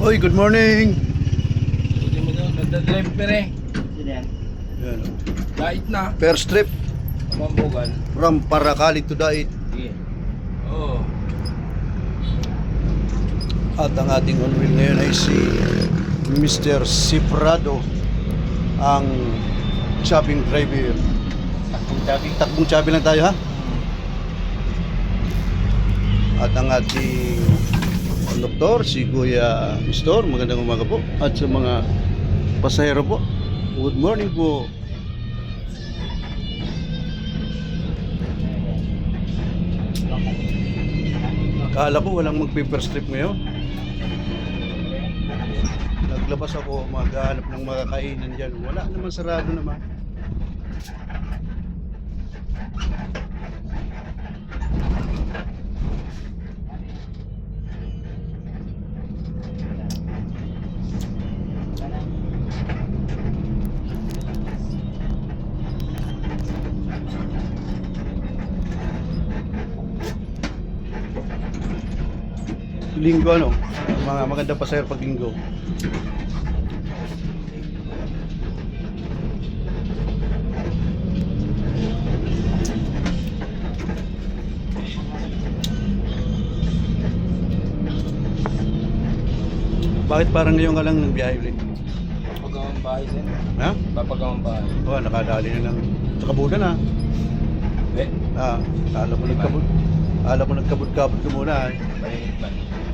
Oy, good morning. Pa rin. Yan. oh. Dait na. First trip Mambugan. from Paracali to Dait. Sige. Oo. At ang ating on wheel ngayon ay si Mr. Ciprado, ang chopping driver. Takbong sabi. Takbong chabi lang tayo ha. At ang ating doktor, si Kuya Mistor, magandang umaga po. At sa mga pasahero po, good morning po. Akala ko walang magpe-first trip ngayon. Naglabas ako, maghanap ng mga kainan dyan. Wala naman, sarado naman. Linggo ano? Mga maganda pa sa'yo pag linggo. Bakit parang ngayon ka lang ng biyahe ulit? Papagawang bahay din. Ha? Papagawang bahay. Oh, nakadali na ng sa kabudan ha. Eh, Ah, kala mo nagkabud. Kala mo nagkabud-kabud ka muna eh. pahinit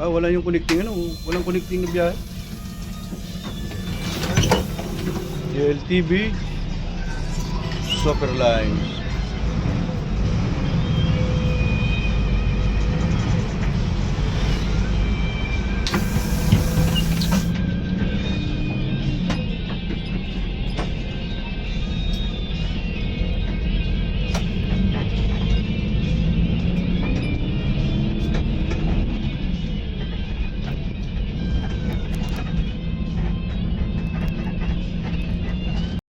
Ah, wala yung connecting ano, walang connecting na biyahe. LTV Lines.